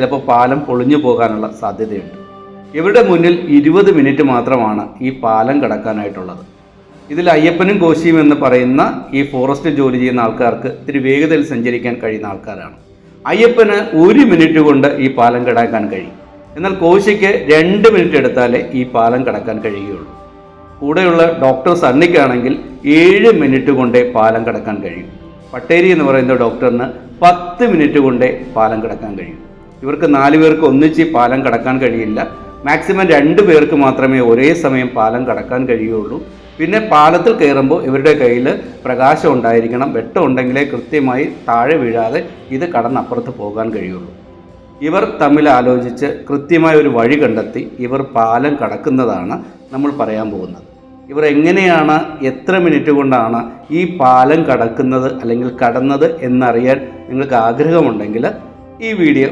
ചിലപ്പോൾ പാലം പൊളിഞ്ഞു പോകാനുള്ള സാധ്യതയുണ്ട്. ഇവരുടെ മുന്നിൽ ഇരുപത് മിനിറ്റ് മാത്രമാണ് ഈ പാലം കടക്കാനായിട്ടുള്ളത്. ഇതിൽ അയ്യപ്പനും കോശിയും എന്ന് പറയുന്ന ഈ ഫോറസ്റ്റ് ജോലി ചെയ്യുന്ന ആൾക്കാർക്ക് ഇത്തിരി വേഗതയിൽ സഞ്ചരിക്കാൻ കഴിയുന്ന ആൾക്കാരാണ്. അയ്യപ്പന് ഒരു മിനിറ്റ് കൊണ്ട് ഈ പാലം കടക്കാൻ കഴിയും. എന്നാൽ കോശിക്ക് രണ്ട് മിനിറ്റ് എടുത്താലേ ഈ പാലം കടക്കാൻ കഴിയുകയുള്ളൂ. കൂടെയുള്ള ഡോക്ടർ സണ്ണിക്കാണെങ്കിൽ ഏഴ് മിനിറ്റ് കൊണ്ടേ പാലം കടക്കാൻ കഴിയും. പട്ടേരി എന്ന് പറയുന്ന ഡോക്ടറിന് പത്ത് മിനിറ്റ് കൊണ്ടേ പാലം കടക്കാൻ കഴിയും. ഇവർക്ക് നാല് പേർക്ക് ഒന്നിച്ച് പാലം കടക്കാൻ കഴിയില്ല. മാക്സിമം രണ്ട് പേർക്ക് മാത്രമേ ഒരേ സമയം പാലം കടക്കാൻ കഴിയുള്ളൂ. പിന്നെ പാലത്തിൽ കയറുമ്പോൾ ഇവരുടെ കയ്യിൽ പ്രകാശം ഉണ്ടായിരിക്കണം. വെട്ടം ഉണ്ടെങ്കിലേ കൃത്യമായി താഴെ വീഴാതെ ഇത് കടന്നപ്പുറത്ത് പോകാൻ കഴിയുള്ളൂ. ഇവർ തമ്മിൽ ആലോചിച്ച് കൃത്യമായ ഒരു വഴി കണ്ടെത്തി ഇവർ പാലം കടക്കുന്നതാണ് നമ്മൾ പറയാൻ പോകുന്നത്. ഇവർ എങ്ങനെയാണ് എത്ര മിനിറ്റ് കൊണ്ടാണ് ഈ പാലം കടക്കുന്നത് അല്ലെങ്കിൽ കടന്നത് എന്നറിയാൻ നിങ്ങൾക്ക് ആഗ്രഹമുണ്ടെങ്കിൽ ഈ വീഡിയോ